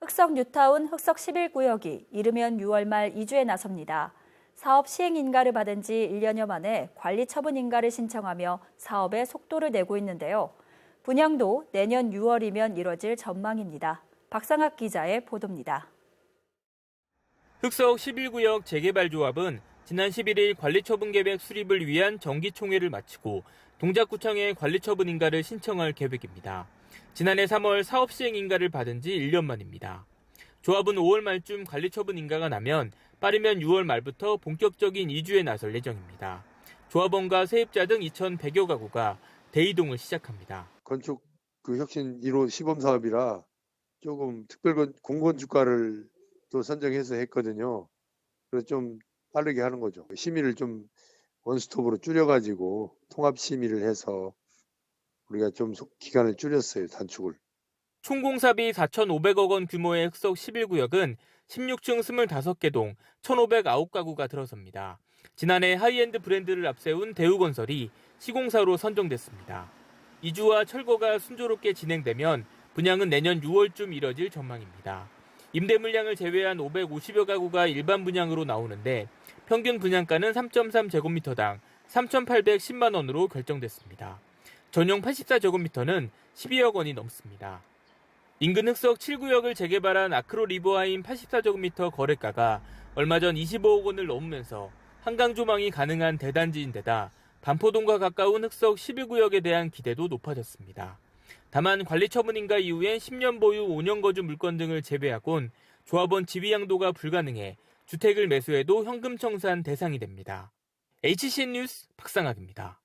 흑석 뉴타운 흑석 11구역이 이르면 6월 말 이주에 나섭니다. 사업 시행 인가를 받은 지 1년여 만에 관리 처분 인가를 신청하며 사업에 속도를 내고 있는데요. 분양도 내년 6월이면 이뤄질 전망입니다. 박상학 기자의 보도입니다. 흑석 11구역 재개발 조합은 지난 11일 관리처분 계획 수립을 위한 정기총회를 마치고 동작구청에 관리처분 인가를 신청할 계획입니다. 지난해 3월 사업 시행 인가를 받은 지 1년 만입니다. 조합은 5월 말쯤 관리 처분 인가가 나면 빠르면 6월 말부터 본격적인 이주에 나설 예정입니다. 조합원과 세입자 등 2,100여 가구가 대이동을 시작합니다. 건축 그 혁신 1호 시범 사업이라 조금 특별 공건 주가를 또 선정해서 했거든요. 그래서 좀 빠르게 하는 거죠. 심의를 좀 원스톱으로 줄여가지고 통합 심의를 해서 우리가 좀 속- 기간을 줄였어요 단축을. 총 공사비 4,500억 원 규모의 흑석 11구역은 16층 25개 동 1,509가구가 들어섭니다. 지난해 하이엔드 브랜드를 앞세운 대우건설이 시공사로 선정됐습니다. 이주와 철거가 순조롭게 진행되면 분양은 내년 6월쯤 이뤄질 전망입니다. 임대 물량을 제외한 550여 가구가 일반 분양으로 나오는데 평균 분양가는 3.3제곱미터당 3,810만 원으로 결정됐습니다. 전용 84제곱미터는 12억 원이 넘습니다. 인근 흑석 7구역을 재개발한 아크로 리버하인 84제곱미터 거래가가 얼마 전 25억 원을 넘으면서 한강 조망이 가능한 대단지인데다 반포동과 가까운 흑석 11구역에 대한 기대도 높아졌습니다. 다만 관리 처분 인가 이후엔 10년 보유 5년 거주 물건 등을 제외하곤 조합원 지위 양도가 불가능해 주택을 매수해도 현금 청산 대상이 됩니다. HCN 뉴스 박상학입니다.